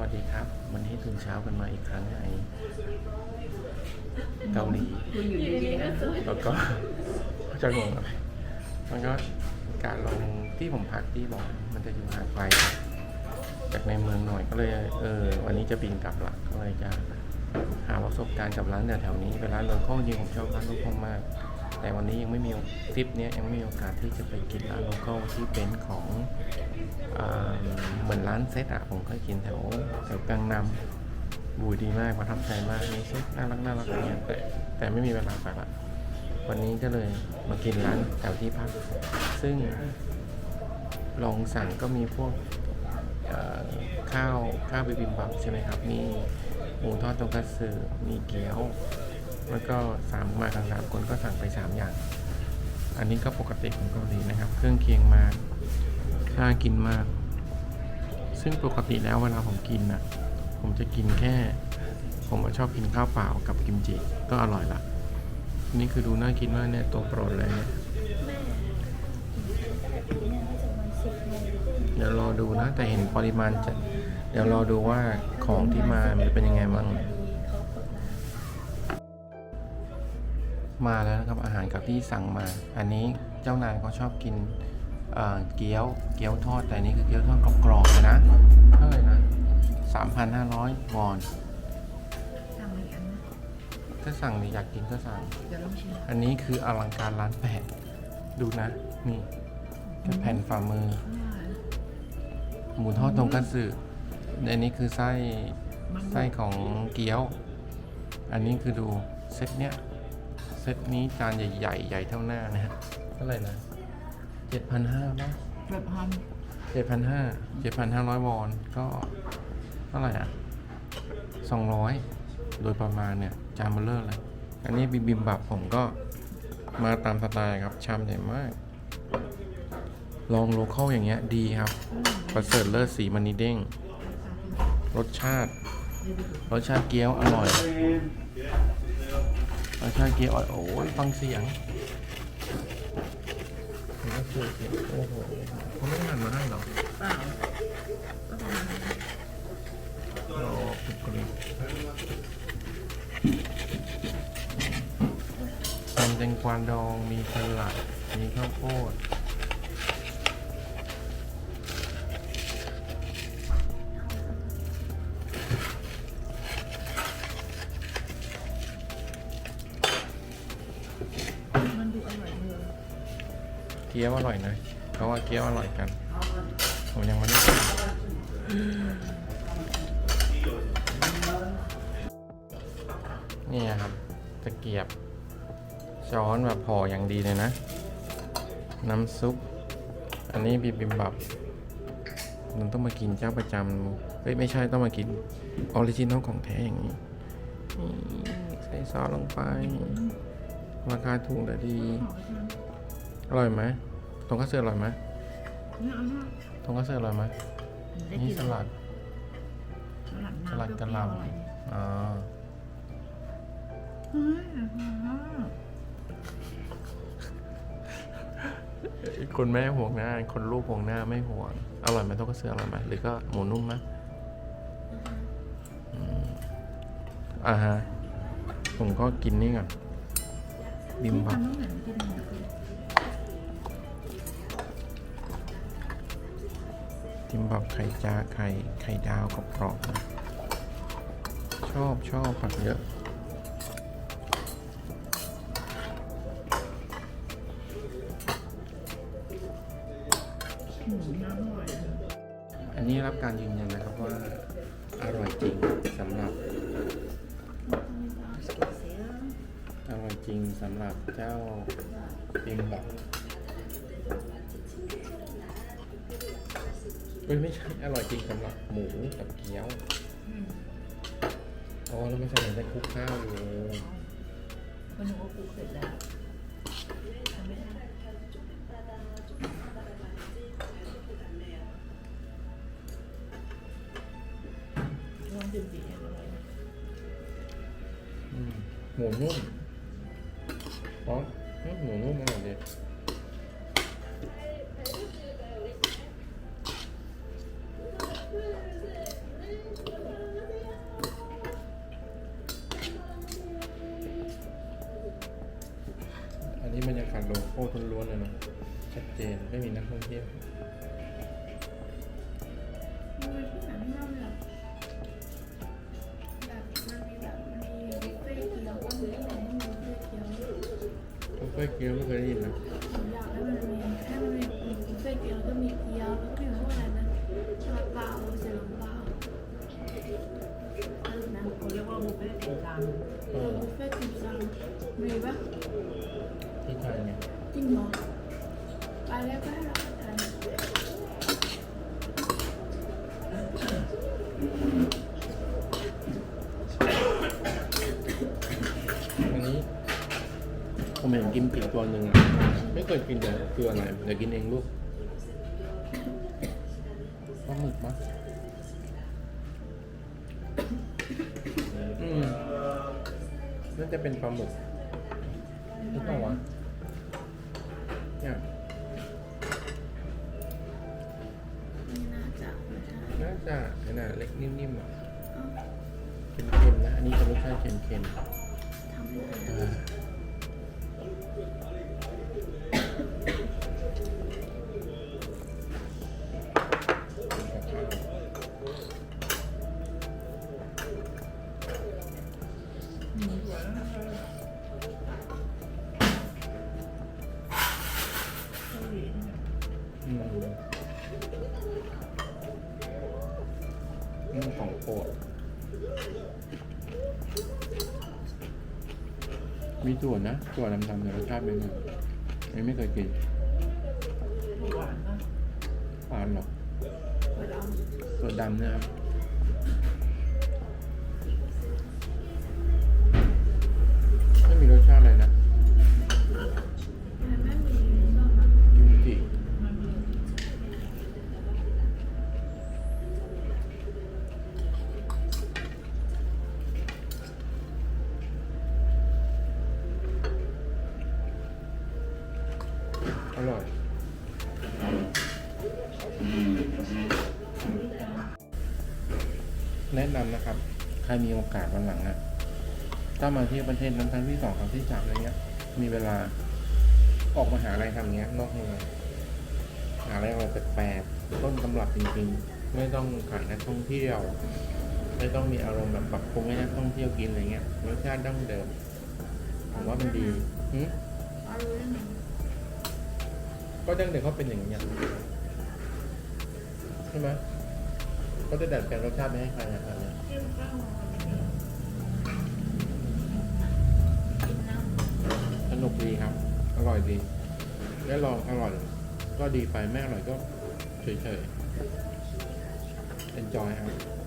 วัสดีครับ วันนี้ตื่นเช้ากันมาอีกครั้งในเกาหลีคุณอยู่ดีๆนะแล้วก็จะงงอะไรมันก็การลงที่ผมพักที่บอกมันจะอยู่ห่างไกลจากในเมืองหน่อยก็เลยเออวันนี้จะบินกลับละก็เลยจะหาประสบการณ์กับร้านแถวๆนี้เป็นร้านโลคอลจริงผมชอบร้านโลคอลมาก แต่วันนี้ยังไม่มีทริปนี้ยังไม่มีโอกาสที่จะไปกินร้านโลคอลที่เป็นของเหมือนร้านเซตอะผมเคยกินแถวแถวกลางนำบูยดีมากประทับใจมากมีเซตน่ารักน่ารักอะไรเงี้ยแต่แต่ไม่มีเวลาไปละวันนี้ก็เลยมากินร้านแถวที่พัก ซึ่งลองสั่งก็มีพวกข้าวข้าวบิบิมบับใช่ไหมครับ มีหมูทอดตงคัตสึมีเกี๊ยว แล้วก็สามมากันสามคนก็สั่งไปสามอย่าง อันนี้ก็ปกติของเกาหลีนะครับ เครื่องเคียงมาน่ากินมาก ซึ่งปกติแล้วเวลาผมกินน่ะผมจะกินแค่ ผมชอบกินข้าวเปล่ากับกิมจิก็อร่อยละนี่คือดูน่ากินมากเนี่ยตัวโปรดเลยเนี่ยเดี๋ยวรอดูนะแต่เห็นปริมาณจะเดี๋ยวรอดูว่าของที่มามันเป็นยังไงบ้าง มาแล้วนะครับอาหารกับที่สั่งมา อันนี้เจ้านายเขาชอบกินเอ่อเกี๊ยวเกี๊ยวทอดแต่อันนี้คือเกี๊ยวทอดกรอบๆเลยนะเท่าไหร่นะ3,500วอนสั่งมาอีกอันนะถ้าสั่งนี่อยากกินก็สั่ง เดี๋ยวลองชิมอันนี้คืออลังการร้านแปดดูนะนี่แค่แผ่นฝ่ามือ หมูทอดตรงกัตสึอันนี้คือไส้ไส้ของเกี๊ยว อันนี้คือดูเซตเนี้ย เซตนี้จานใหญ่ๆ ใหญ่เท่าหน้านะฮะเท่าไหร่นะเจ็ดพันห้าไหมแบบพันเจ็ดพันห้าเจ็ดพันห้าร้อยวอนก็เท่าไหร่อะสองร้อยโดยประมาณเนี่ย จานเบลเลอร์เลย อันนี้บิบิมบับผมก็มาตามสไตล์ครับ ชามใหญ่มาก ลองโลเคอลอย่างเงี้ยดีครับ ประเสริฐเลิศสีมันนีเด้ง รสชาติ รสชาติเกี๊ยวอร่อย รสชาติเกียร์อ่อยโอ้ยฟังเสียงเห็นแล้วเสียงโอ้โหเขาไม่ได้หันมาให้หรอเปล่าก็ประมาณนั้นรอปุกริทำแตงกวาดองมีสลัดมีข้าวโพด กี๊ยวอร่อยนะเขาว่าเกี๊ยวอร่อยกันผมยังไม่ได้กินนี่ครับตะเกียบ ช้อนแบบพออย่างดีเลยนะ น้ำซุป อันนี้บิบิมบับมันต้องมากินเจ้าประจำเฮ้ย ไม่ใช่ต้องมากินออริจินอลของแท้อย่างนี้ ใส่ซอสลงไป ราคาถูกแต่ดี อร่อยไหม ตรงข้าวเสืออร่อยไหมเนี่ยเอาเนี่ยตรงข้าวเสืออร่อยไหมได้นี่กินสลัด สลัดสน้ำลัดกะหล่เปรี้ยวๆอร่อยำอ๋อเฮ้ยอร่อยมากคนแม่ห่วงหน้า คนลูกห่วงหน้าไม่ห่วง อร่อยไหมตรงข้าวเสืออร่อยไหมหรือก็หมูนุ่มไหมอืมอ่าฮะ ผมก็กินนี่ก่อนบิมบับ ทำไม่เหมือนที่ทำเลยบิมบับไข่จ้าไข่ไข่ดาวกับกรอบนะชอบชอบผักเยอะอันนี้รับการยืนยันนะครับว่าอร่อยจริงสำหรับอร่อยจริงสำหรับเจ้าบิมบับ เอ้ยไม่ใช่อร่อยจริงสำหรับหมูกับเกี๊ยวอ๋อแล้วไม่ใช่ได้คลุกข้าวอยู่มันหนูว่าปลูกเสร็จแล้วทำไม่ได้ลองดื่มดีอร่อยนะ อืมหมูนุ่ม ไม่มีนักท่องเที่ยวมันเป็นที่ไหนไม่รู้เลยแบบมันมีแบบมันมีบุฟเฟ่ต์เกี๊ยวก็มีที่ไหนไม่มีบุฟเฟ่ต์เกี๊ยว บุฟเฟ่ต์เกี๊ยวไม่เคยได้ยินนะ ผมเห็นกินปีกตัวหนึ่งอะไม่เคยกินเลยคืออะไรเดี๋ยวกินเองลูกปลาหมึกมั้ยอืมน่าจะเป็นปลาหมึกหรือเปล่าวะเนี่ยนี่น่าจะไม่ใช่น่าจะขนาดเล็กนิ่มๆอะเอ้าเค็มๆนะอันนี้จะรสชาติเค็มทำไม่ได้ๆอ่า กับข้าวอืมนี่ของโปรด มีถั่วนะถั่วดำๆแต่รสชาติเป็นไงอันนี้ไม่เคยกินำหวานปะหวานหรอกเปิดเอาถั่วดำเนะครับ ร่อย แนะนำนะครับ ใครมีโอกาสวันหลังอะถ้ามาเที่ยวประเทศนั้นครั้งที่สองครั้งที่สามอะไรเงี้ย มีเวลาออกมาหาอะไรทำเงี้ย นอกเมืองหาอะไรอะไรแปลกๆต้นตำรับจริงๆ ไม่ต้องขายนักท่องเที่ยว ไม่ต้องมีอารมณ์แบบปรับปรุงให้นักท่องเที่ยวกินอะไรเงี้ยรสชาติดั้งเดิมผมว่ามันดีหึเอารู้ได้ไง ก็ดั้งเดิมเขาเป็นอย่างเงี้ยใช่ไหมก็จะดัดแปลงรสชาติไม่ให้ใครนะครับเนี่ยกินข้าวกินน้ำสนุกดีครับ อร่อยดี ได้ลองอร่อย ก็ดีไปไม่อร่อยก็เฉยๆ enjoy ครับ